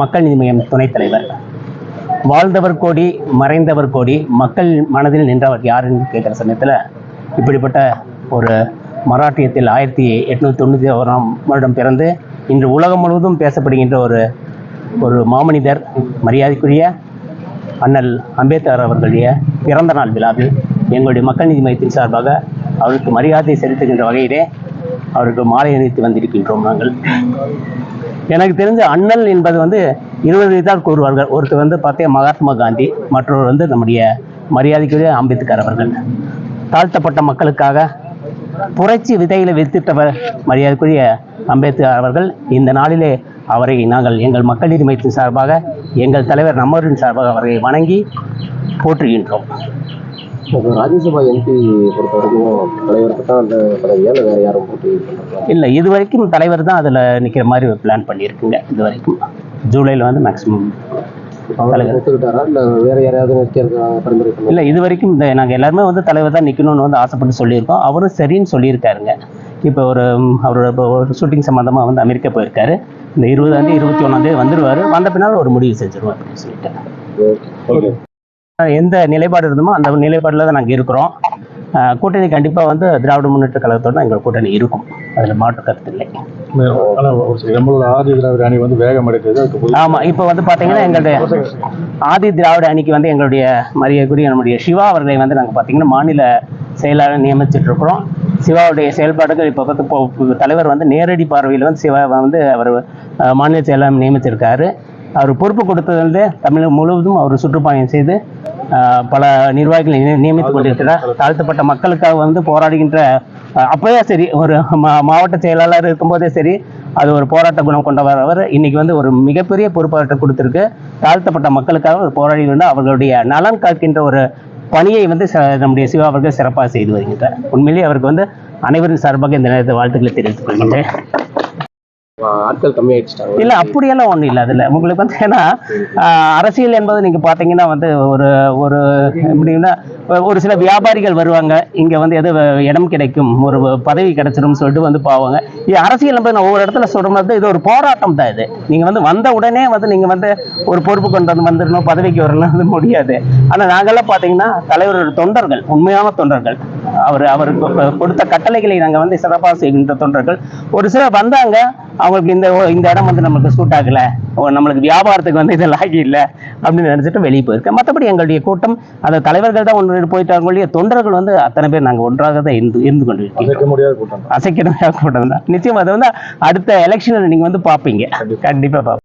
மக்கள் நீதி மய்யம் துணைத் தலைவர். வாழ்ந்தவர் கோடி மறைந்தவர் கோடி மக்கள் மனதில் நின்றவர் யாருன்னு கேட்குற சமயத்தில் இப்படிப்பட்ட ஒரு மராட்டியத்தில் ஆயிரத்தி எட்நூற்றி தொண்ணூற்றி ஓராம் வருடம் பிறந்து இன்று உலகம் முழுவதும் பேசப்படுகின்ற ஒரு ஒரு மாமனிதர் மரியாதைக்குரிய அண்ணல் அம்பேத்கர் அவர்களுடைய பிறந்த நாள் விழாவில் எங்களுடைய மக்கள் நீதி மையத்தின் சார்பாக அவருக்கு மரியாதை செலுத்துகின்ற வகையிலே அவருக்கு மாலை அணிவித்து வந்திருக்கின்றோம் நாங்கள். எனக்கு தெரிஞ்ச அண்ணல் என்பது வந்து இருபது விதத்தால் கூறுவார்கள். ஒருத்தர் வந்து பார்த்தே மகாத்மா காந்தி மற்றொரு வந்து நம்முடைய மரியாதைக்குரிய அம்பேத்கர் அவர்கள். தாழ்த்தப்பட்ட மக்களுக்காக புரட்சி விதைகளை வித்திட்டவர் மரியாதைக்குரிய அம்பேத்கர் அவர்கள். இந்த நாளிலே அவரை நாங்கள் எங்கள் மக்கள் நீதி சார்பாக எங்கள் தலைவர் நம்மரின் சார்பாக அவரை வணங்கி போற்றுகின்றோம். இப்போ ராஜ்யசபா எம்பி பொறுத்த வரைக்கும் தலைவருக்கு தான் அந்த பதவியா இல்லை வேற யாரும் போட்டி? இல்லை இது வரைக்கும் தலைவர் தான் அதில் நிற்கிற மாதிரி ஒரு பிளான் பண்ணியிருக்குங்க இது வரைக்கும். ஜூலையில் வந்து மேக்ஸிமம் இல்லை இது வரைக்கும் இந்த நாங்கள் எல்லாருமே வந்து தலைவர் தான் நிற்கணும்னு வந்து ஆசைப்பட்டு சொல்லியிருக்கோம். அவரும் சரின்னு சொல்லியிருக்காருங்க. இப்போ ஒரு அவரோட ஒரு ஷூட்டிங் சம்மந்தமாக வந்து அமெரிக்கா போயிருக்காரு. இந்த இருபதாந்தேதி இருபத்தி ஒன்றாந்தேதி வந்துடுவார் வந்த பின்னால் ஒரு முடிவு செஞ்சிருவோம் அப்படின்னு சொல்லிட்டு. எந்த நிலைப்பாடு இருந்தோமோ அந்த நிலைப்பாடில் தான் நாங்கள் இருக்கிறோம். கூட்டணி கண்டிப்பாக வந்து திராவிட முன்னேற்ற கழகத்தோட எங்கள் கூட்டணி இருக்கும். அதில் மாற்று கருத்து இல்லை. நம்மளோட ஆதி திராவிட அணி வந்து வேகம் புது- ஆமாம் இப்போ வந்து பார்த்தீங்கன்னா எங்களுடைய ஆதி திராவிட அணிக்கு வந்து எங்களுடைய மரியாதைக்குரிய நம்முடைய சிவா அவர்களை வந்து நாங்கள் பார்த்தீங்கன்னா மாநில செயலாளர் நியமிச்சிட்டு இருக்கிறோம். சிவாவுடைய செயல்பாடுகள் இப்போ பார்த்து இப்போ தலைவர் வந்து நேரடி பார்வையில் வந்து சிவா வந்து அவர் மாநில செயலாளர் நியமிச்சிருக்காரு. அவர் பொறுப்பு கொடுத்ததிலிருந்து தமிழகம் முழுவதும் அவர் சுற்றுப்பயணம் செய்து பல நிர்வாகிகளை நிய- நியமித்துக் கொண்டிருக்கிறார். தாழ்த்தப்பட்ட மக்களுக்காக வந்து போராடுகின்ற அஹ், அப்பவே சரி ஒரு மா- மாவட்ட செயலாளர் இருக்கும்போதே சரி அது ஒரு போராட்ட குணம் கொண்டவர் அவர். இன்னைக்கு வந்து ஒரு மிகப்பெரிய பொறுப்பாற்ற கொடுத்திருக்கு. தாழ்த்தப்பட்ட மக்களுக்காக ஒரு போராடி வந்து அவர்களுடைய நலன் காக்கின்ற ஒரு பணியை வந்து ச- நம்முடைய சிவா அவர்கள் சிறப்பாக செய்து வருகின்றார். உண்மையிலேயே அவருக்கு வந்து அனைவரின் சார்பாக இந்த நேரத்தில் வாழ்த்துக்களை தெரிவித்துக் கொள்கின்றேன். ஆட்கள் கம்மியாயிடுச்சிட்டாங்க. இல்லை அப்படியெல்லாம் ஒன்றும் இல்லை அதில். உங்களுக்கு வந்து ஏன்னா அரசியல் என்பது நீங்கள் பார்த்தீங்கன்னா வந்து ஒரு ஒரு எப்படின்னா ஒரு சில வியாபாரிகள் வருவாங்க. இங்கே வந்து எது இடம் கிடைக்கும் ஒரு பதவி கிடைச்சிடும் சொல்லிட்டு வந்து போவாங்க. இது அரசியல் என்பது நான் ஒவ்வொரு இடத்துல சொல்லும்போது இது ஒரு போராட்டம் தான் இது. நீங்கள் வந்து வந்த உடனே வந்து நீங்கள் வந்து ஒரு பொறுப்பு கொண்டு வந்து வந்துடணும் பதவிக்கு வரணும் முடியாது. ஆனால் நாங்கள்லாம் பார்த்தீங்கன்னா தலைவரோட தொண்டர்கள் உண்மையான தொண்டர்கள். அவர் அவருக்கு கொடுத்த கட்டளைகளை நாங்கள் வந்து சிறப்பாக செய்கின்ற தொண்டர்கள். ஒரு சிலர் வந்தாங்க அவங்களுக்கு இந்த இந்த இடம் வந்து நமக்கு சூட் ஆகல. நம்மளுக்கு வியாபாரத்துக்கு வந்து இது லாகி இல்லை அப்படின்னு நினைச்சிட்டு வெளியே போயிருக்கேன் மற்றபடி எங்களுடைய கூட்டம் அந்த தலைவர்கள் தான் ஒன்று போயிட்டாங்க ஒழிய தொண்டர்கள் வந்து அத்தனை பேர் நாங்கள் ஒன்றாக தான் இருந்து இருந்து கொண்டிருக்கோம். அசைக்க முடியாத கூட்டம் தான். நிச்சயம் அதை வந்து அடுத்த எலெக்ஷனில் நீங்கள் வந்து பார்ப்பீங்க கண்டிப்பாக பார்ப்பீங்க